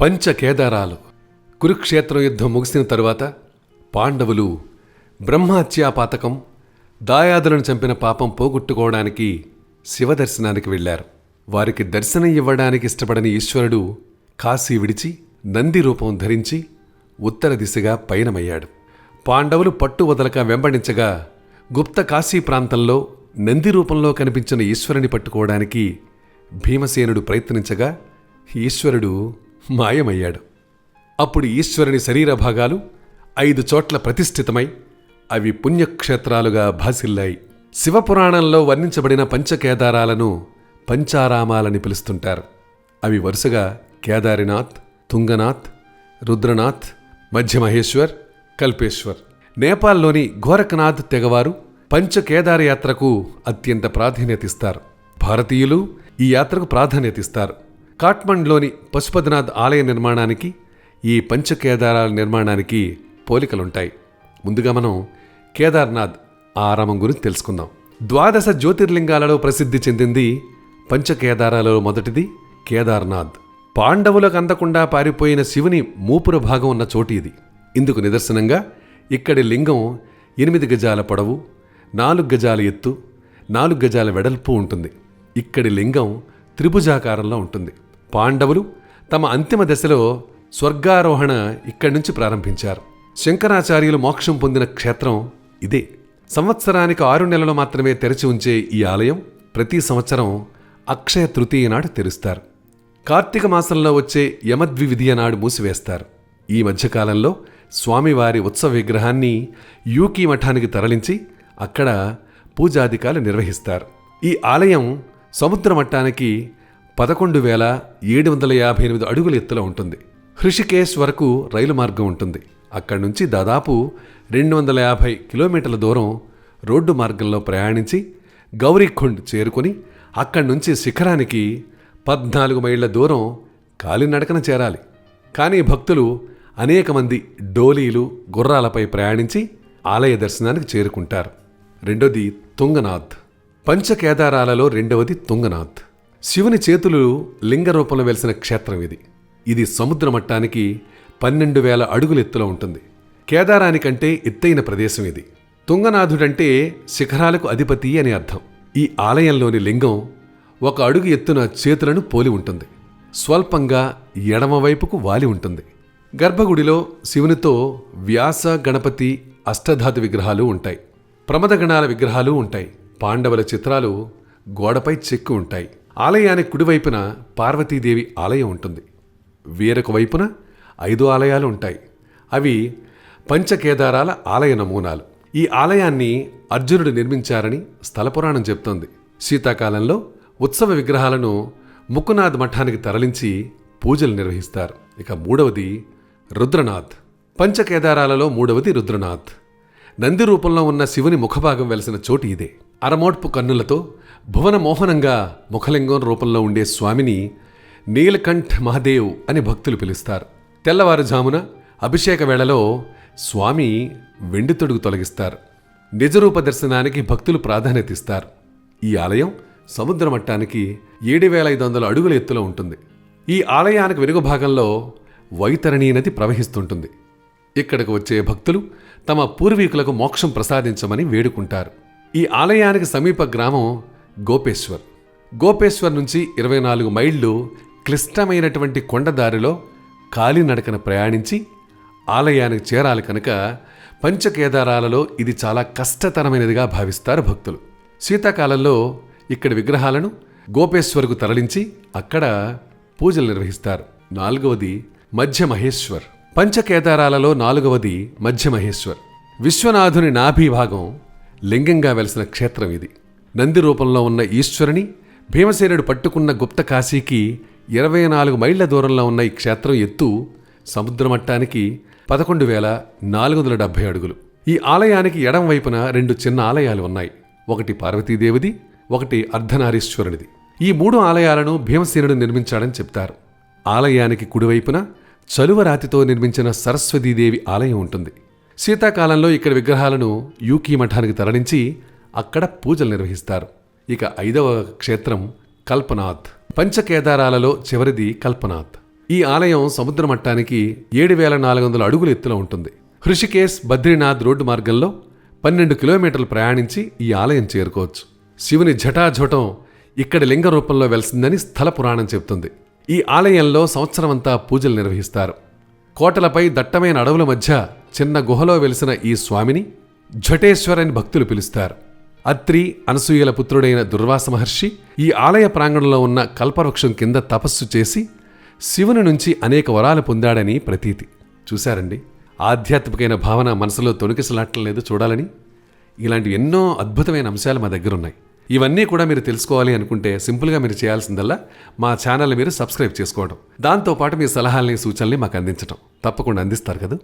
పంచ కేదారాలు యుద్ధం ముగిసిన తరువాత పాండవులు బ్రహ్మహత్యా పాతకం దాయాదులను చంపిన పాపం పోగొట్టుకోవడానికి శివదర్శనానికి వెళ్ళారు. వారికి దర్శనం ఇవ్వడానికి ఇష్టపడని ఈశ్వరుడు కాశీ విడిచి నంది రూపం ధరించి ఉత్తర దిశగా పయనమయ్యాడు. పాండవులు పట్టు వదలక వెంబడించగా గుప్త కాశీ ప్రాంతంలో నంది రూపంలో కనిపించిన ఈశ్వరుని పట్టుకోవడానికి భీమసేనుడు ప్రయత్నించగా ఈశ్వరుడు మాయమయ్యాడు. అప్పుడు ఈశ్వరుని శరీర భాగాలు ఐదు చోట్ల ప్రతిష్ఠితమై అవి పుణ్యక్షేత్రాలుగా భాసిల్లాయి. శివపురాణంలో వర్ణించబడిన పంచకేదారాలను పంచారామాలని పిలుస్తుంటారు. అవి వరుసగా కేదారినాథ్ తుంగనాథ్ రుద్రనాథ్ మధ్యమహేశ్వర్ కల్పేశ్వర్. నేపాల్లోని గోరఖనాథ్ తెగవారు పంచకేదార యాత్రకు అత్యంత ప్రాధాన్యతిస్తారు. భారతీయులు ఈ యాత్రకు ప్రాధాన్యతిస్తారు. కాట్మండ్లోని పశుపతినాథ్ ఆలయ నిర్మాణానికి ఈ పంచకేదారాల నిర్మాణానికి పోలికలుంటాయి. ముందుగా మనం కేదార్నాథ్ ఆరామం గురించి తెలుసుకుందాం. ద్వాదశ జ్యోతిర్లింగాలలో ప్రసిద్ధి చెందింది పంచకేదారాలలో మొదటిది కేదార్నాథ్. పాండవులకు అందకుండా పారిపోయిన శివుని మూపుర భాగం ఉన్న చోటు ఇది. ఇందుకు నిదర్శనంగా ఇక్కడి లింగం ఎనిమిది గజాల పొడవు నాలుగు గజాల ఎత్తు నాలుగు గజాల వెడల్పు ఉంటుంది. ఇక్కడి లింగం త్రిభుజాకారంలో ఉంటుంది. పాండవులు తమ అంతిమ దశలో స్వర్గారోహణ ఇక్కడి నుంచి ప్రారంభించారు. శంకరాచార్యులు మోక్షం పొందిన క్షేత్రం ఇదే. సంవత్సరానికి ఆరు నెలలు మాత్రమే తెరిచి ఉంచే ఈ ఆలయం ప్రతి సంవత్సరం అక్షయ తృతీయ నాడు తెరుస్తారు. కార్తీక మాసంలో వచ్చే యమద్వివిధియ నాడు మూసివేస్తారు. ఈ మధ్యకాలంలో స్వామివారి ఉత్సవ విగ్రహాన్ని యూకీ మఠానికి తరలించి అక్కడ పూజాధికాలు నిర్వహిస్తారు. ఈ ఆలయం సముద్ర మట్టానికి పదకొండు వేల ఏడు వందల యాభై ఎనిమిది అడుగుల ఎత్తులో ఉంటుంది. హృషికేశ్ వరకు రైలు మార్గం ఉంటుంది. అక్కడి నుంచి దాదాపు రెండు వందల యాభై కిలోమీటర్ల దూరం రోడ్డు మార్గంలో ప్రయాణించి గౌరీఖుండ్ చేరుకొని అక్కడి నుంచి శిఖరానికి పద్నాలుగు మైళ్ళ దూరం కాలినడకన చేరాలి. కానీ భక్తులు అనేక మంది డోలీలు గుర్రాలపై ప్రయాణించి ఆలయ దర్శనానికి చేరుకుంటారు. రెండోది తుంగనాథ్. పంచకేదారాలలో రెండవది తుంగనాథ్. శివుని చేతులు లింగ రూపంలో వెలిసిన క్షేత్రం ఇది. ఇది సముద్ర మట్టానికి పన్నెండు వేల అడుగుల ఎత్తులో ఉంటుంది. కేదారానికంటే ఎత్తైన ప్రదేశం ఇది. తుంగనాథుడంటే శిఖరాలకు అధిపతి అని అర్థం. ఈ ఆలయంలోని లింగం ఒక అడుగు ఎత్తున చేతులను పోలి ఉంటుంది. స్వల్పంగా ఎడమవైపుకు వాలి ఉంటుంది. గర్భగుడిలో శివునితో వ్యాస గణపతి అష్టధాతు విగ్రహాలు ఉంటాయి. ప్రమదగణాల విగ్రహాలు ఉంటాయి. పాండవుల చిత్రాలు గోడపై చెక్కు ఉంటాయి. ఆలయానికి కుడివైపున పార్వతీదేవి ఆలయం ఉంటుంది. వేరొక వైపున ఐదు ఆలయాలు ఉంటాయి. అవి పంచకేదారాల ఆలయ నమూనాలు. ఈ ఆలయాన్ని అర్జునుడు నిర్మించారని స్థలపురాణం చెప్తోంది. శీతాకాలంలో ఉత్సవ విగ్రహాలను ముక్కునాథ్ మఠానికి తరలించి పూజలు నిర్వహిస్తారు. ఇక మూడవది రుద్రనాథ్. పంచకేదారాలలో మూడవది రుద్రనాథ్. నంది రూపంలో ఉన్న శివుని ముఖభాగం వెలసిన చోటు ఇదే. అరమోడ్పు కన్నులతో భువన మోహనంగా ముఖలింగం రూపంలో ఉండే స్వామిని నీలకంఠ్ మహాదేవ్ అని భక్తులు పిలుస్తారు. తెల్లవారుజామున అభిషేక వేళలో స్వామి వెండి తొడుగు తొలగిస్తారు. నిజరూప దర్శనానికి భక్తులు ప్రాధాన్యత ఇస్తారు. ఈ ఆలయం సముద్ర మట్టానికి ఏడు వేల ఐదు వందల అడుగుల ఎత్తులో ఉంటుంది. ఈ ఆలయానికి వెనుక భాగంలో వైతరణీ నది ప్రవహిస్తుంటుంది. ఇక్కడకు వచ్చే భక్తులు తమ పూర్వీకులకు మోక్షం ప్రసాదించమని వేడుకుంటారు. ఈ ఆలయానికి సమీప గ్రామం గోపేశ్వర్. గోపేశ్వర్ నుంచి ఇరవై నాలుగు మైళ్ళు క్లిష్టమైనటువంటి కొండదారిలో కాలినడకన ప్రయాణించి ఆలయానికి చేరాలి కనుక పంచకేదారాలలో ఇది చాలా కష్టతరమైనదిగా భావిస్తారు భక్తులు. శీతాకాలంలో ఇక్కడి విగ్రహాలను గోపేశ్వర్కు తరలించి అక్కడ పూజలు నిర్వహిస్తారు. నాలుగవది మధ్య మహేశ్వర్ పంచకేదారాలలో నాలుగవది మధ్య మహేశ్వర్ విశ్వనాథుని నాభీభాగం లింగంగా వెలిసిన క్షేత్రం ఇది. నంది రూపంలో ఉన్న ఈశ్వరుని భీమసేనుడు పట్టుకున్న గుప్త కాశీకి ఇరవై నాలుగు మైళ్ళ దూరంలో ఉన్న ఈ క్షేత్రం ఎత్తు సముద్ర మట్టానికి పదకొండు వేల నాలుగు వందల డెబ్బై అడుగులు. ఈ ఆలయానికి ఎడం వైపున రెండు చిన్న ఆలయాలు ఉన్నాయి. ఒకటి పార్వతీదేవిది ఒకటి అర్ధనారీశ్వరునిది. ఈ మూడు ఆలయాలను భీమసేనుడు నిర్మించాడని చెప్తారు. ఆలయానికి కుడివైపున చలువ రాతితో నిర్మించిన సరస్వతీదేవి ఆలయం ఉంటుంది. శీతాకాలంలో ఇక్కడ విగ్రహాలను యూకీ మఠానికి తరలించి అక్కడ పూజలు నిర్వహిస్తారు. ఇక ఐదవ క్షేత్రం కల్పనాథ్. పంచకేదారాలలో చివరిది కల్పనాథ్. ఈ ఆలయం సముద్ర మట్టానికి ఏడు వేల నాలుగు వందల అడుగుల ఎత్తులో ఉంటుంది. హృషికేశ్ బద్రీనాథ్ రోడ్డు మార్గంలో పన్నెండు కిలోమీటర్లు ప్రయాణించి ఈ ఆలయం చేరుకోవచ్చు. శివుని జటాజూటం ఇక్కడ లింగ రూపంలో వెలిసిందని స్థల పురాణం చెబుతుంది. ఈ ఆలయంలో సంవత్సరమంతా పూజలు నిర్వహిస్తారు. కోటలపై దట్టమైన అడవుల మధ్య చిన్న గుహలో వెలిసిన ఈ స్వామిని ఝటేశ్వరని భక్తులు పిలుస్తారు. అత్రి అనసూయల పుత్రుడైన దుర్వాస మహర్షి ఈ ఆలయ ప్రాంగణంలో ఉన్న కల్పవృక్షం కింద తపస్సు చేసి శివుని నుంచి అనేక వరాలు పొందాడని ప్రతీతి. చూశారండి? ఆధ్యాత్మికమైన భావన మనసులో తొణికిసలాటం లేదు చూడాలని. ఇలాంటి ఎన్నో అద్భుతమైన అంశాలు మా దగ్గర ఉన్నాయి ఇవన్నీ కూడా మీరు తెలుసుకోవాలి అనుకుంటే సింపుల్గా మీరు చేయాల్సిందల్లా మా ఛానల్ మీరు సబ్స్క్రైబ్ చేసుకోవడం. దాంతోపాటు మీ సలహాలని సూచనల్ని మాకు అందించడం తప్పకుండా అందిస్తారు కదా?